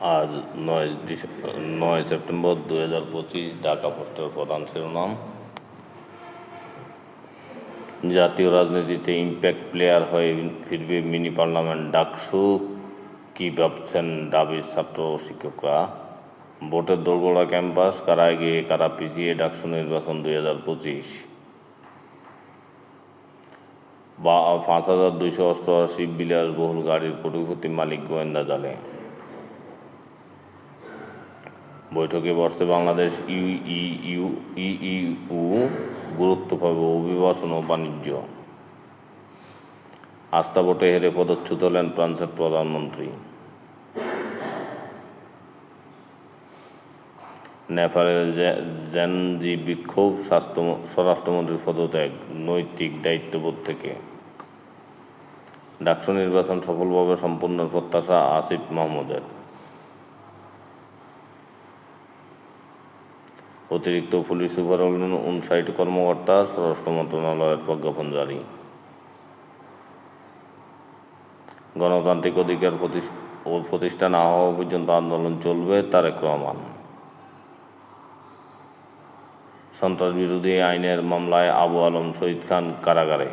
আজ নয় নয় সেপ্টেম্বর দু হাজার পঁচিশ ঢাকা পোস্টের প্রধান শিরোনাম। জাতীয় রাজনীতিতে ইম্প্যাক্ট প্লেয়ার হয়ে ফিরবে মিনি পার্লামেন্ট ডাকসু। কি ভাবছেন দাবি ছাত্র শিক্ষকরা? ভোটের দোরগোড়া ক্যাম্পাস, কারা এগিয়ে, কারা পিছিয়ে, ডাকসু নির্বাচন দুই হাজার পঁচিশ। বা পাঁচ হাজার দুইশো অষ্টআশি বিলাসবহুল গাড়ির কোটিপতি মালিক গোয়েন্দা জালে। বৈঠকে বসতে বাংলাদেশ ইউ ইউ অভিবাসন ও বাণিজ্য। আস্থা ভোটে হেরে পদচ্যুত হলেন ফ্রান্সের প্রধানমন্ত্রী। নেপালের জেনজি বিক্ষোভ স্বাস্থ্য, স্বরাষ্ট্রমন্ত্রীর পদত্যাগ, নৈতিক দায়িত্ববোধ থেকে। ডাকসু নির্বাচন সফলভাবে সম্পন্নের প্রত্যাশা আসিফ মাহমুদের। অতিরিক্ত পুলিশ সুপার হলেন উনষাট কর্মকর্তা, স্বরাষ্ট্র মন্ত্রণালয়ের প্রজ্ঞাপন জারি। গণতান্ত্রিক অধিকার প্রতিষ্ঠা না হওয়া পর্যন্ত আন্দোলন চলবে, তারেক রহমান। সন্ত্রাস বিরোধী আইনের মামলায় আবু আলম, শহীদ খান কারাগারে।